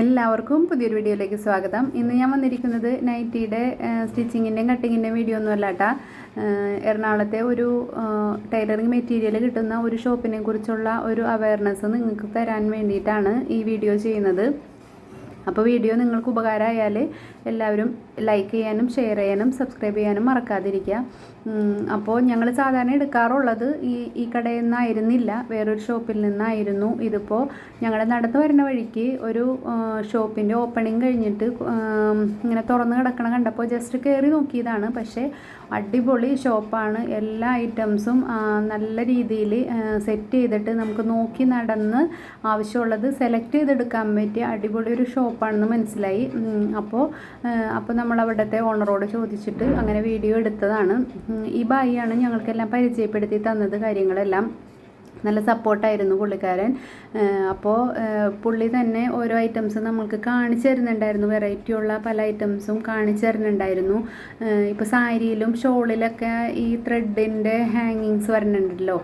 എല്ലാവർക്കും പുതിയൊരു വീഡിയോയിലേക്ക് സ്വാഗതം. ഇന്ന് ഞാൻ വന്നിരിക്കുന്നത് നൈറ്റിയുടെ സ്റ്റിച്ചിങ്ങിന്റെയും കട്ടിങ്ങിന്റെയും വീഡിയോ ഒന്നും അല്ലാട്ട എറണാകുളത്തെ ഒരു ടൈലറിങ് മെറ്റീരിയൽ കിട്ടുന്ന ഒരു ഷോപ്പിനെ കുറിച്ചുള്ള ഒരു അവയർനെസ് നിങ്ങൾക്ക് തരാൻ വേണ്ടിയിട്ടാണ് ഈ വീഡിയോ ചെയ്യുന്നത്. അപ്പോൾ വീഡിയോ നിങ്ങൾക്ക് ഉപകാരമായാൽ എല്ലാവരും ലൈക്ക് ചെയ്യാനും ഷെയർ ചെയ്യാനും സബ്സ്ക്രൈബ് ചെയ്യാനും മറക്കാതിരിക്കുക. അപ്പോൾ ഞങ്ങൾ സാധാരണ എടുക്കാറുള്ളത് ഈ ഈ കടയിൽ നിന്നായിരുന്നില്ല വേറൊരു ഷോപ്പിൽ നിന്നായിരുന്നു. ഇതിപ്പോൾ ഞങ്ങളുടെ നടന്നു വരുന്ന വഴിക്ക് ഒരു ഷോപ്പിന്റെ ഓപ്പണിങ് കഴിഞ്ഞിട്ട് ഇങ്ങനെ തുറന്ന് കിടക്കണ കണ്ടപ്പോൾ ജസ്റ്റ് കയറി നോക്കിയതാണ്. പക്ഷേ അടിപൊളി ഷോപ്പാണ് എല്ലാ ഐറ്റംസും നല്ല രീതിയിൽ സെറ്റ് ചെയ്തിട്ട് നമുക്ക് നോക്കി നടന്ന് ആവശ്യമുള്ളത് സെലക്ട് ചെയ്തെടുക്കാൻ പറ്റിയ അടിപൊളി ഒരു ഷോപ്പാണെന്ന് മനസ്സിലായി. അപ്പോൾ അപ്പോൾ നമ്മൾ അവിടുത്തെ ഓണറോട് ചോദിച്ചിട്ട് അങ്ങനെ വീഡിയോ എടുത്തതാണ്. ഈ ബായിയാണ് ഞങ്ങൾക്കെല്ലാം പരിചയപ്പെടുത്തി തന്നത് കാര്യങ്ങളെല്ലാം. നല്ല സപ്പോർട്ടായിരുന്നു പുള്ളിക്കാരൻ. അപ്പോൾ പുള്ളി തന്നെ ഓരോ ഐറ്റംസ് നമ്മൾക്ക് കാണിച്ചു തരുന്നുണ്ടായിരുന്നു. വെറൈറ്റി ഉള്ള പല ഐറ്റംസും കാണിച്ചു തരുന്നുണ്ടായിരുന്നു. ഇപ്പോൾ സാരിയിലും ഷോളിലൊക്കെ ഈ ത്രെഡിന്റെ ഹാങ്ങിങ്സ് വരുന്നുണ്ടല്ലോ.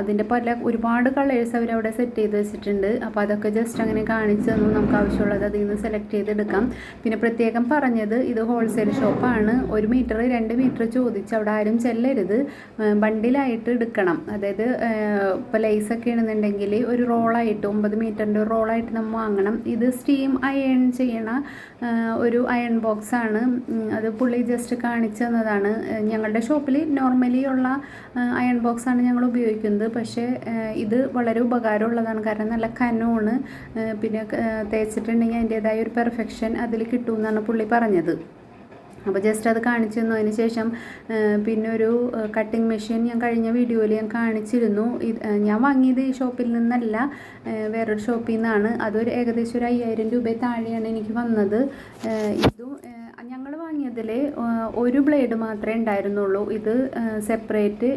അതിന്റെ പല ഒരുപാട് കളേഴ്സ് അവരവിടെ സെറ്റ് ചെയ്ത് വെച്ചിട്ടുണ്ട്. അപ്പോൾ അതൊക്കെ ജസ്റ്റ് അങ്ങനെ കാണിച്ചു തന്നു. നമുക്ക് ആവശ്യമുള്ളത് അതിൽ നിന്ന് സെലക്ട് ചെയ്തെടുക്കാം. പിന്നെ പ്രത്യേകം പറഞ്ഞത് ഇത് ഹോൾസെയിൽ ഷോപ്പാണ് ഒരു മീറ്റർ രണ്ട് മീറ്റർ ചോദിച്ച് അവിടെ ആരും ചെല്ലരുത്. ബണ്ടിലായിട്ട് എടുക്കണം. അതായത് ഇപ്പോൾ ലൈസൊക്കെ ആണെന്നുണ്ടെങ്കിൽ ഒരു റോളായിട്ട് ഒമ്പത് മീറ്ററിന്റെ ഒരു റോളായിട്ട് നമ്മൾ വാങ്ങണം. ഇത് സ്റ്റീം അയൺ ചെയ്യണ ഒരു അയൺ ബോക്സ് ആണ്. അത് പുള്ളി ജസ്റ്റ് കാണിച്ചു തന്നതാണ്. ഞങ്ങളുടെ ഷോപ്പിൽ നോർമലി ഉള്ള അയൺ ബോക്സ് ആണ് ഞങ്ങൾ ഉപയോഗിക്കുന്നത്. പക്ഷേ ഇത് വളരെ ഉപകാരമുള്ളതാണ് കാരണം നല്ല കനമാണ്. ഏഹ് പിന്നെ തേച്ചിട്ടുണ്ടെങ്കിൽ അതിന്റേതായ ഒരു പെർഫെക്ഷൻ അതിൽ കിട്ടുമെന്നാണ് പുള്ളി പറഞ്ഞത്. അപ്പോൾ ജസ്റ്റ് അത് കാണിച്ചു തന്നു. അതിന് ശേഷം പിന്നെ ഒരു കട്ടിംഗ് മെഷീൻ ഞാൻ കഴിഞ്ഞ വീഡിയോയിൽ ഞാൻ കാണിച്ചിരുന്നു. ഞാൻ വാങ്ങിയത് ഈ ഷോപ്പിൽ നിന്നല്ല വേറൊരു ഷോപ്പിൽ നിന്നാണ്. അതൊരു ഏകദേശം ഒരു അയ്യായിരം രൂപ താഴെയാണ് എനിക്ക് വന്നത്. ഇതും വാങ്ങിയതിൽ ഒരു ബ്ലേഡ് മാത്രമേ ഉണ്ടായിരുന്നുള്ളൂ. ഇത് സെപ്പറേറ്റ്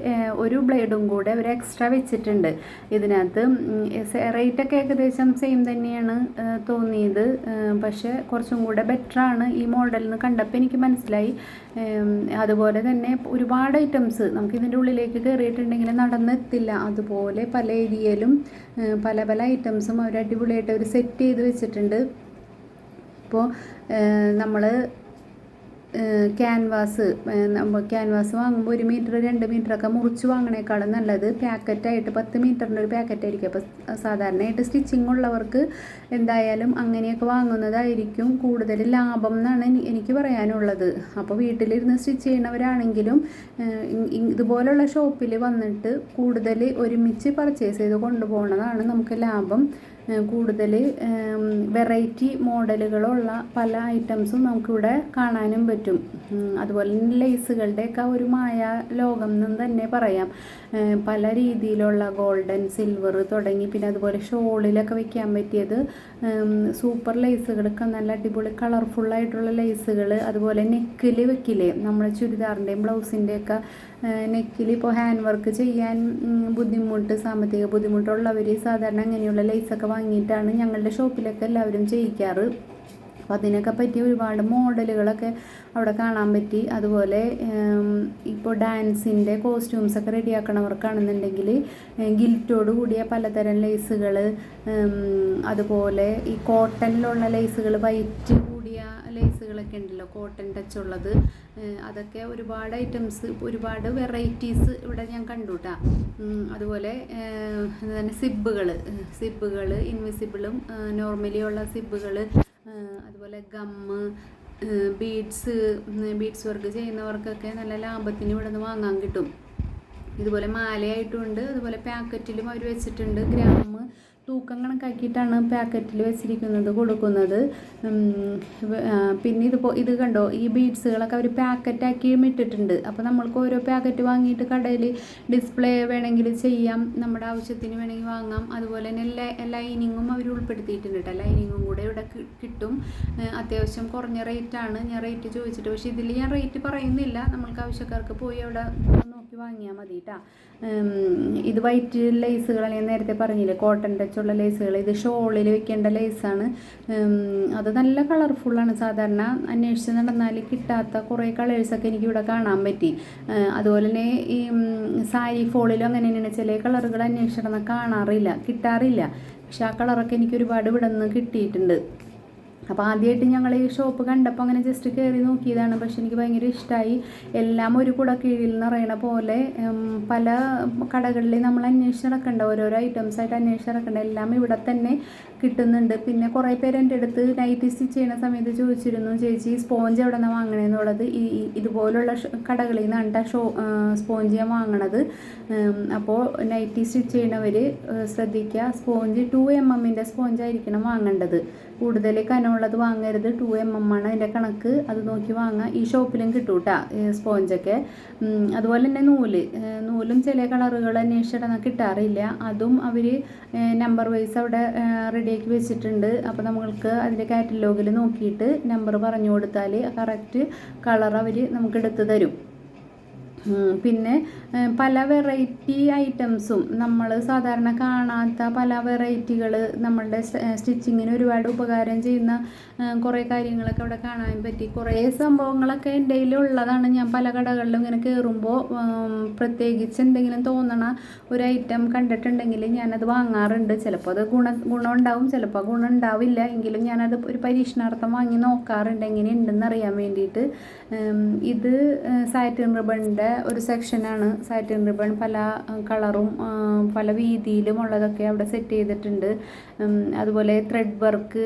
ഒരു ബ്ലേഡും കൂടെ ഒരു എക്സ്ട്രാ വെച്ചിട്ടുണ്ട്. ഇതിനകത്ത് റേറ്റൊക്കെ ഏകദേശം സെയിം തന്നെയാണ് തോന്നിയത്. പക്ഷേ കുറച്ചും കൂടെ ബെറ്ററാണ് ഈ മോഡലിൽ കണ്ടപ്പോൾ എനിക്ക് മനസ്സിലായി. അതുപോലെ തന്നെ ഒരുപാട് ഐറ്റംസ് നമുക്ക് ഇതിന്റെ ഉള്ളിലേക്ക് കയറിയിട്ടുണ്ടെങ്കിൽ നടന്നെത്തില്ല. അതുപോലെ പല ഏരിയയിലും പല പല ഐറ്റംസും അവർ അടിപൊളിയായിട്ട് അവർ സെറ്റ് ചെയ്ത് വെച്ചിട്ടുണ്ട്. ഇപ്പോൾ നമ്മൾ ക്യാൻവാസ് ക്യാൻവാസ് വാങ്ങുമ്പോൾ ഒരു മീറ്റർ രണ്ട് മീറ്ററൊക്കെ മുറിച്ച് വാങ്ങണേക്കാളും നല്ലത്. പാക്കറ്റായിട്ട് പത്ത് മീറ്ററിന്റെ ഒരു പാക്കറ്റായിരിക്കും അപ്പോൾ സാധാരണയായിട്ട് സ്റ്റിച്ചിങ് ഉള്ളവർക്ക് എന്തായാലും അങ്ങനെയൊക്കെ വാങ്ങുന്നതായിരിക്കും. കൂടുതൽ ലാഭം എന്നാണ് എനിക്ക് പറയാനുള്ളത്. അപ്പോൾ വീട്ടിലിരുന്ന് സ്റ്റിച്ച് ചെയ്യുന്നവരാണെങ്കിലും ഇതുപോലുള്ള ഷോപ്പിൽ വന്നിട്ട് കൂടുതൽ ഒരുമിച്ച് പർച്ചേസ് ചെയ്ത് കൊണ്ടുപോകുന്നതാണ് നമുക്ക് ലാഭം. കൂടുതൽ വെറൈറ്റി മോഡലുകളുള്ള പല ഐറ്റംസും നമുക്കിവിടെ കാണാനും പറ്റും. അതുപോലെ ലേസുകളുടെയൊക്കെ ഒരു മായ ലോകം എന്ന് തന്നെ പറയാം. പല രീതിയിലുള്ള ഗോൾഡൻ സിൽവർ തുടങ്ങി പിന്നെ അതുപോലെ ഷോളിലൊക്കെ വെക്കാൻ പറ്റിയത് സൂപ്പർ ലേസുകളൊക്കെ നല്ല അടിപൊളി കളർഫുള്ളായിട്ടുള്ള ലേസുകൾ അതുപോലെ നെക്കിൽ വെക്കില്ലേ നമ്മുടെ ചുരിദാറിന്റെയും ബ്ലൗസിന്റെയൊക്കെ നെക്കിൽ ഇപ്പോൾ ഹാൻഡ് വർക്ക് ചെയ്യാൻ ബുദ്ധിമുട്ട് സാമ്പത്തിക ബുദ്ധിമുട്ടുള്ളവർ സാധാരണ അങ്ങനെയുള്ള ലൈസൊക്കെ വാങ്ങിയിട്ടാണ് ഞങ്ങളുടെ ഷോപ്പിലൊക്കെ എല്ലാവരും ചെയ്യിക്കാറ്. അപ്പോൾ അതിനൊക്കെ പറ്റിയ ഒരുപാട് മോഡലുകളൊക്കെ അവിടെ കാണാൻ പറ്റി. അതുപോലെ ഇപ്പോൾ ഡാൻസിന്റെ കോസ്റ്റ്യൂംസൊക്കെ റെഡിയാക്കണവർക്കാണെന്നുണ്ടെങ്കിൽ ഗിൽറ്റോട് കൂടിയ പലതരം ലേസുകൾ അതുപോലെ ഈ കോട്ടണിലുള്ള ലേസുകൾ വൈറ്റ് കൂടിയ ലേസുകളൊക്കെ ഉണ്ടല്ലോ. കോട്ടൺ ടച്ച് ഉള്ളത്. അതൊക്കെ ഒരുപാട് ഐറ്റംസ് ഒരുപാട് വെറൈറ്റീസ് ഇവിടെ ഞാൻ കണ്ടു കേട്ടോ അതുപോലെ തന്നെ സിബുകൾ സിബുകൾ ഇൻവിസിബിളും നോർമലി ഉള്ള സിബുകൾ അതുപോലെ ഗമ്മ് ബീഡ്സ് ബീഡ്സ് വർക്ക് ചെയ്യുന്നവർക്കൊക്കെ നല്ല ലാഭത്തിന് ഇവിടെ നിന്ന് വാങ്ങാൻ കിട്ടും. ഇതുപോലെ മാലയായിട്ടുമുണ്ട് അതുപോലെ പാക്കറ്റിലും അവർ വെച്ചിട്ടുണ്ട്. ഗ്രാം തൂക്കം കണക്കാക്കിയിട്ടാണ് പാക്കറ്റിൽ വെച്ചിരിക്കുന്നത് കൊടുക്കുന്നത്. പിന്നെ ഇതിപ്പോൾ ഇത് കണ്ടോ? ഈ ബീഡ്സുകളൊക്കെ അവർ പാക്കറ്റാക്കി ഇട്ടിട്ടുണ്ട് അപ്പോൾ നമ്മൾക്ക് ഓരോ പാക്കറ്റ് വാങ്ങിയിട്ട് കടയിൽ ഡിസ്പ്ലേ വേണമെങ്കിൽ ചെയ്യാം നമ്മുടെ ആവശ്യത്തിന് വേണമെങ്കിൽ വാങ്ങാം. അതുപോലെ തന്നെ ലൈനിങ്ങും അവർ ഉൾപ്പെടുത്തിയിട്ടുണ്ട് കേട്ടോ. ലൈനിങ്ങും കൂടെ ഇവിടെ കിട്ടും. അത്യാവശ്യം കുറഞ്ഞ റേറ്റാണ്. ഞാൻ റേറ്റ് ചോദിച്ചിട്ട് പക്ഷേ ഇതിൽ ഞാൻ റേറ്റ് പറയുന്നില്ല. നമ്മൾക്ക് ആവശ്യക്കാർക്ക് പോയി അവിടെ വാങ്ങിയാൽ മതി കേട്ടോ ഇത് വൈറ്റ് ലേസുകൾ ഞാൻ നേരത്തെ പറഞ്ഞില്ലേ കോട്ടൺ ടച്ചുള്ള ലേസുകൾ. ഇത് ഷോളിൽ വെക്കേണ്ട ലേസാണ്. അത് നല്ല കളർഫുള്ളാണ് സാധാരണ അന്വേഷിച്ച് നടന്നാൽ കിട്ടാത്ത കുറേ കളേഴ്സൊക്കെ എനിക്ക് ഇവിടെ കാണാൻ പറ്റി. അതുപോലെ തന്നെ ഈ സാരി ഫോളിലും അങ്ങനെ തന്നെയാണ്. ചില കളറുകൾ അന്വേഷിച്ച് നടന്നാൽ കാണാറില്ല കിട്ടാറില്ല. പക്ഷെ ആ കളറൊക്കെ എനിക്ക് ഒരുപാട് ഇവിടെ നിന്ന് കിട്ടിയിട്ടുണ്ട്. അപ്പോൾ ആദ്യമായിട്ട് ഞങ്ങൾ ഈ ഷോപ്പ് കണ്ടപ്പോൾ അങ്ങനെ ജസ്റ്റ് കയറി നോക്കിയതാണ്. പക്ഷെ എനിക്ക് ഭയങ്കര ഇഷ്ടമായി എല്ലാം ഒരു കുട കീഴിൽ എന്ന് പറയണ പോലെ പല കടകളിൽ നമ്മൾ അന്വേഷിച്ച് നടക്കേണ്ട. ഓരോരോ ഐറ്റംസ് ആയിട്ട് അന്വേഷിച്ച് നടക്കേണ്ട. എല്ലാം ഇവിടെ തന്നെ കിട്ടുന്നുണ്ട്. പിന്നെ കുറേ പേര് എന്റെ അടുത്ത് നൈറ്റി സ്റ്റിച്ച് ചെയ്യുന്ന സമയത്ത് ചോദിച്ചിരുന്നു ചേച്ചി സ്പോഞ്ച് എവിടെ നിന്നാണ് വാങ്ങണേന്നുള്ളത് ഈ ഇതുപോലുള്ള കടകളിൽ നിന്നാണ് ഷോ സ്പോഞ്ച് ഞാൻ വാങ്ങണത്. അപ്പോൾ നൈറ്റി സ്റ്റിച്ച് ചെയ്യണവർ ശ്രദ്ധിക്കുക സ്പോഞ്ച് ടു എം എമ്മിന്റെ സ്പോഞ്ച് ആയിരിക്കണം വാങ്ങേണ്ടത്. കൂടുതൽ കനമുള്ളത് വാങ്ങരുത്. ടു എം എം ആണ് അതിന്റെ കണക്ക്. അത് നോക്കി വാങ്ങുക ഈ ഷോപ്പിലും കിട്ടും കേട്ടോ സ്പോഞ്ചൊക്കെ അതുപോലെ തന്നെ നൂൽ. നൂലും ചില കളറുകൾ അന്വേഷിച്ചിടന്ന് കിട്ടാറില്ല. അതും അവർ നമ്പർ വൈസ് അവിടെ റെഡിയാക്കി വെച്ചിട്ടുണ്ട്. അപ്പോൾ നമ്മൾക്ക് അതിന്റെ കാറ്റലോഗിൽ നോക്കിയിട്ട് നമ്പർ പറഞ്ഞു കൊടുത്താൽ കറക്റ്റ് കളർ അവർ നമുക്ക് എടുത്ത് തരും. പിന്നെ പല വെറൈറ്റി ഐറ്റംസും നമ്മൾ സാധാരണ കാണാത്ത പല വെറൈറ്റികൾ നമ്മളുടെ സ്റ്റിച്ചിങ്ങിന് ഒരുപാട് ഉപകാരം ചെയ്യുന്ന കുറേ കാര്യങ്ങളൊക്കെ അവിടെ കാണാൻ പറ്റി. കുറേ സംഭവങ്ങളൊക്കെ എന്റെ ഉള്ളതാണ് ഞാൻ പല കടകളിലും ഇങ്ങനെ കയറുമ്പോൾ പ്രത്യേകിച്ച് എന്തെങ്കിലും തോന്നണ ഒരു ഐറ്റം കണ്ടിട്ടുണ്ടെങ്കിൽ ഞാനത് വാങ്ങാറുണ്ട്. ചിലപ്പോൾ അത് ഗുണ ഗുണം ഉണ്ടാവും ചിലപ്പോൾ ഗുണം ഉണ്ടാവില്ല. എങ്കിലും ഞാനത് ഒരു പരീക്ഷണാർത്ഥം വാങ്ങി നോക്കാറുണ്ട്. എങ്ങനെയുണ്ടെന്ന് അറിയാൻ വേണ്ടിയിട്ട് ഇത് സാറ്റിൻ റിബണിന്റെ ഒരു സെക്ഷനാണ് സാറ്റിൻ റിബൺ പല കളറും പല വീതിയിലും ഉള്ളതൊക്കെ അവിടെ സെറ്റ് ചെയ്തിട്ടുണ്ട്. അതുപോലെ ത്രെഡ് വർക്ക്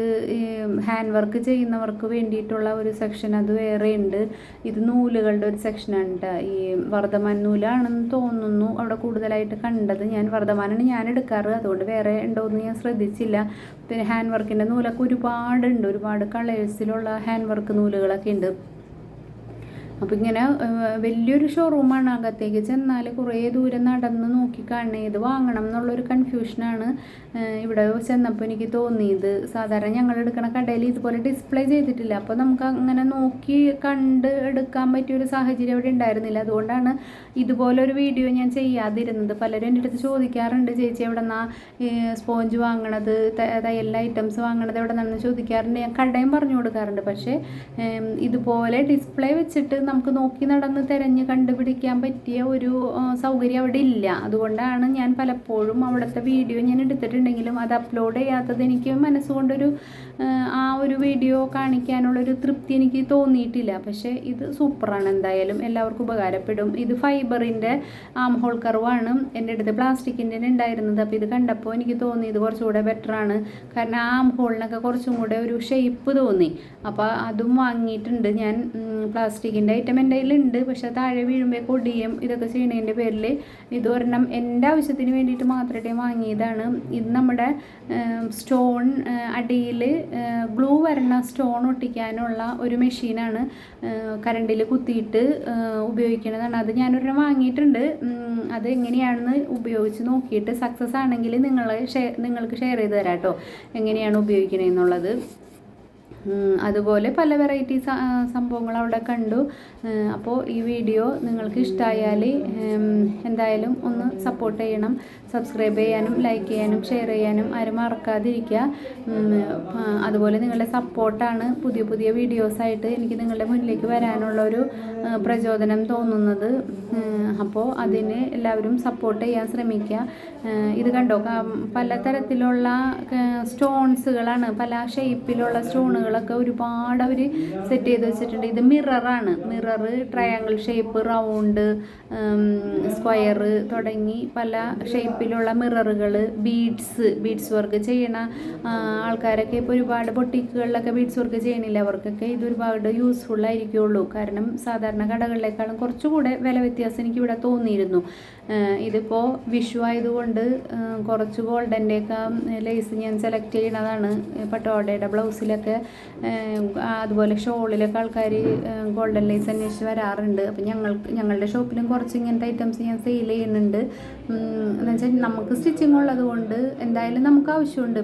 ഹാൻഡ് വർക്ക് ചെയ്യുന്നവർക്ക് വേണ്ടിയിട്ടുള്ള ഒരു സെക്ഷൻ അത് വേറെ ഉണ്ട്. ഇത് നൂലുകളുടെ ഒരു സെക്ഷനാണ് കേട്ടോ ഈ വർദ്ധമാൻ നൂലാണെന്ന് തോന്നുന്നു അവിടെ കൂടുതലായിട്ട് കണ്ടത്. ഞാൻ വർദ്ധമാനാണ് ഞാൻ എടുക്കാറ്. അതുകൊണ്ട് വേറെ ഉണ്ടോ എന്ന് ഞാൻ ശ്രദ്ധിച്ചില്ല. പിന്നെ ഹാൻഡ് വർക്കിന്റെ നൂലൊക്കെ ഒരുപാടുണ്ട്. ഒരുപാട് കളേഴ്സിലുള്ള ഹാൻഡ് വർക്ക് നൂലുകളൊക്കെ ഉണ്ട്. അപ്പോൾ ഇങ്ങനെ വലിയൊരു ഷോറൂമാണ് അകത്തേക്ക് ചെന്നാൽ കുറേ ദൂരം നടന്ന് നോക്കി കാണണം ഇത് വാങ്ങണം എന്നുള്ളൊരു കൺഫ്യൂഷനാണ് ഇവിടെ ചെന്നപ്പോൾ എനിക്ക് തോന്നിയത്. സാധാരണ ഞങ്ങൾ എടുക്കുന്ന കടയിൽ ഇതുപോലെ ഡിസ്പ്ലേ ചെയ്തിട്ടില്ല. അപ്പോൾ നമുക്ക് അങ്ങനെ നോക്കി കണ്ട് എടുക്കാൻ പറ്റിയൊരു സാഹചര്യം അവിടെ ഉണ്ടായിരുന്നില്ല. അതുകൊണ്ടാണ് ഇതുപോലൊരു വീഡിയോ ഞാൻ ചെയ്യാതിരുന്നത്. പലരും എന്റെ അടുത്ത് ചോദിക്കാറുണ്ട് ചേച്ചി എവിടെ സ്പോഞ്ച് വാങ്ങണത്? തയ്യലിലെ ഐറ്റംസ് വാങ്ങണത് എവിടെ നിന്നാണെന്ന് ചോദിക്കാറുണ്ട്. ഞാൻ കടയും പറഞ്ഞു കൊടുക്കാറുണ്ട്. പക്ഷേ ഇതുപോലെ ഡിസ്പ്ലേ വെച്ചിട്ട് നമുക്ക് നോക്കി നടന്ന് തിരഞ്ഞ് കണ്ടുപിടിക്കാൻ പറ്റിയ ഒരു സൗകര്യം അവിടെ ഇല്ല. അതുകൊണ്ടാണ് ഞാൻ പലപ്പോഴും അവിടുത്തെ വീഡിയോ ഞാൻ എടുത്തിട്ടുണ്ടെങ്കിലും അത് അപ്ലോഡ് ചെയ്യാത്തത് എനിക്ക് മനസ്സുകൊണ്ടൊരു ആ, ഒരു വീഡിയോ കാണിക്കാനുള്ളൊരു തൃപ്തി എനിക്ക് തോന്നിയിട്ടില്ല. പക്ഷേ ഇത് സൂപ്പറാണ്. എന്തായാലും എല്ലാവർക്കും ഉപകാരപ്പെടും. ഇത് ഫൈബറിന്റെ ആം ഹോൾ കർവാണ്. എന്റെ അടുത്ത് പ്ലാസ്റ്റിക്കിന്റെ ഉണ്ടായിരുന്നത്. അപ്പോൾ ഇത് കണ്ടപ്പോൾ എനിക്ക് തോന്നി ഇത് കുറച്ചുകൂടെ ബെറ്ററാണ്. കാരണം ആം ഹോളിനൊക്കെ കുറച്ചും കൂടെ ഒരു ഷേപ്പ് തോന്നി. അപ്പോൾ അതും വാങ്ങിയിട്ടുണ്ട് ഞാൻ പ്ലാസ്റ്റിക്കിന്റെ ഐറ്റം എന്റെ കയ്യിലുണ്ട് പക്ഷേ താഴെ വീഴുമ്പോൾ കൊടിയും ഇതൊക്കെ ചെയ്യണതിന്റെ പേരിൽ ഇത് ഒരെണ്ണം എന്റെ ആവശ്യത്തിന് വേണ്ടിയിട്ട് ഞാൻ വാങ്ങിയതാണ്. ഇത് നമ്മുടെ സ്റ്റോൺ അടിയിൽ ഗ്ലൂ വരണ സ്റ്റോൺ ഒട്ടിക്കാനുള്ള ഒരു മെഷീനാണ് കറണ്ടിൽ കുത്തിയിട്ട് ഉപയോഗിക്കുന്നതാണ് അത് ഞാനൊരെണ്ണം വാങ്ങിയിട്ടുണ്ട്. അത് എങ്ങനെയാണെന്ന് ഉപയോഗിച്ച് നോക്കിയിട്ട് സക്സസ് ആണെങ്കിൽ നിങ്ങൾ ഷെയർ നിങ്ങൾക്ക് ഷെയർ ചെയ്ത് തരാം കേട്ടോ എങ്ങനെയാണ് ഉപയോഗിക്കണതെന്നുള്ളത് ഉം, അതുപോലെ പല വെറൈറ്റി സംഭവങ്ങൾ അവിടെ കണ്ടു. അപ്പോൾ ഈ വീഡിയോ നിങ്ങൾക്ക് ഇഷ്ടമായാൽ എന്തായാലും ഒന്ന് സപ്പോർട്ട് ചെയ്യണം. സബ്സ്ക്രൈബ് ചെയ്യാനും ലൈക്ക് ചെയ്യാനും ഷെയർ ചെയ്യാനും ആരും മറക്കാതിരിക്കുക. അതുപോലെ നിങ്ങളുടെ സപ്പോർട്ടാണ് പുതിയ പുതിയ വീഡിയോസായിട്ട് എനിക്ക് നിങ്ങളുടെ മുന്നിലേക്ക് വരാനുള്ള ഒരു പ്രചോദനം തോന്നുന്നത്. അപ്പോൾ അതിന് എല്ലാവരും സപ്പോർട്ട് ചെയ്യാൻ ശ്രമിക്കുക. ഇത് കണ്ടോ? പലതരത്തിലുള്ള സ്റ്റോൺസുകളാണ് പല ഷേപ്പിലുള്ള സ്റ്റോണുകളൊക്കെ ഒരുപാട് അവർ സെറ്റ് ചെയ്ത് വെച്ചിട്ടുണ്ട്. ഇത് മിററാണ് mirror triangle shape round square തുടങ്ങി പല ഷേപ്പിലുള്ള മിററുകൾ ബീഡ്സ് ബീഡ്സ് വർക്ക് ചെയ്യണ ആൾക്കാരൊക്കെ ഇപ്പോൾ ഒരുപാട് ബൊട്ടിക്കുകളിലൊക്കെ ബീഡ്സ് വർക്ക് ചെയ്യണില്ല? അവർക്കൊക്കെ ഇത് ഒരുപാട് യൂസ്ഫുൾ ആയിരിക്കുള്ളൂ. കാരണം സാധാരണ കടകളിലേക്കാളും കുറച്ചുകൂടെ വില വ്യത്യാസം എനിക്ക് ഇവിടെ തോന്നിയിരുന്നു. ഇതിപ്പോൾ വിഷു ആയതുകൊണ്ട് കുറച്ച് ഗോൾഡന്റെയൊക്കെ ലേസ് ഞാൻ സെലക്ട് ചെയ്യണതാണ് പട്ടോടയുടെ ബ്ലൗസിലൊക്കെ അതുപോലെ ഷോളിലൊക്കെ ആൾക്കാർ ഗോൾഡൻ ലേസ് അന്വേഷിച്ച് വരാറുണ്ട്. അപ്പം ഞങ്ങൾ ഞങ്ങളുടെ ഷോപ്പിലും കുറച്ച് ഇങ്ങനത്തെ ഐറ്റംസ് ഞാൻ സെയിൽ ചെയ്യുന്നുണ്ട്. എന്നുവെച്ചാൽ നമുക്ക് സ്റ്റിച്ചിങ് ഉള്ളത് കൊണ്ട് എന്തായാലും നമുക്ക് ആവശ്യമുണ്ട്.